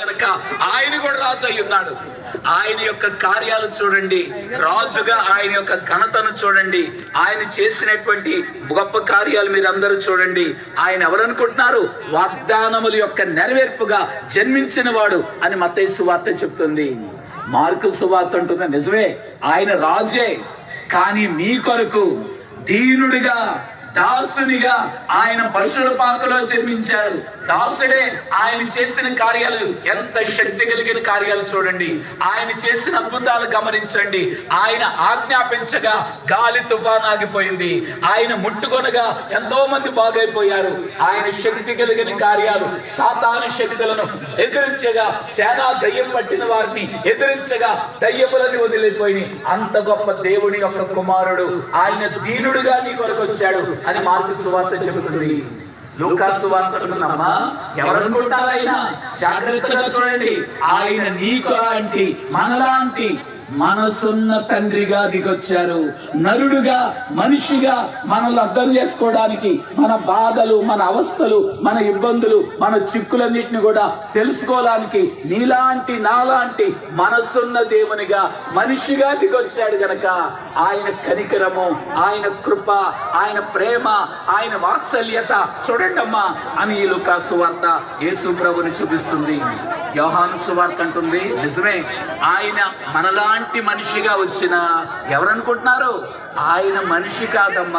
కనుక ఆయన కూడా రాజు అయి ఉన్నాడు. ఆయన యొక్క కార్యాలు చూడండి. రాజుగా ఆయన యొక్క ఘనతను చూడండి. ఆయన చేసినటువంటి గొప్ప కార్యాలు మీరు అందరూ చూడండి. ఆయన ఎవరనుకుంటున్నారు? వాగ్దానముల యొక్క నెరవేర్పుగా జన్మించిన వాడు అని మత్తయి సువార్త చెప్తుంది. మార్కు సువార్త అంటుంది నిజమే ఆయన రాజే. కానీ మీ కొరకు దీనుడిగా దాసునిగా ఆయన పరుషుల పాకలో జన్మించాడు. దాసుడే ఆయన చేసిన కార్యాలు ఎంత శక్తి కలిగిన కార్యాలు చూడండి. ఆయన చేసిన అద్భుతాలు గమనించండి. ఆయన ఆజ్ఞాపించగా గాలి తుఫాన్ ఆగిపోయింది. ఆయన ముట్టుకొనగా ఎంతో మంది బాగైపోయారు. ఆయన శక్తి కలిగిన కార్యాలు సాతాను శక్తులను ఎదిరించగా సేనా దయ్యం పట్టిన వారిని ఎదిరించగా దయ్యములని వదిలిపోయి అంత గొప్ప దేవుని యొక్క కుమారుడు ఆయన దీనుడుగా నీ కొరకు వచ్చాడు. అని మార్పు సువార్త చెబుతుంది. లూకాసు వార్తనుకున్నమ్మా ఎవరనుకుంటారు ఆయన జాగ్రత్తగా చూడండి. ఆయన నీకు లాంటి మనలాంటి మనసున్న తండ్రిగా దిగొచ్చారు. నరుడుగా మనిషిగా మనల్ని అర్థం చేసుకోవడానికి మన బాధలు మన అవస్థలు మన ఇబ్బందులు మన చిక్కులన్నిటిని కూడా తెలుసుకోవడానికి నీలాంటి నాలాంటి మనసున్న దేవునిగా మనిషిగా దిగొచ్చాడు గనక ఆయన కనికరము ఆయన కృప ఆయన ప్రేమ ఆయన వాత్సల్యత చూడండమ్మా అని ఈ లుకా సువార్త యేసు ప్రభుని చూపిస్తుంది. యోహాను సువార్త అంటుంది. నిజమే. ఆయన మనలాంటి మనిషిగా వచ్చిన ఎవరనుకుంటున్నారు? ఆయన మనిషి కాదమ్మా.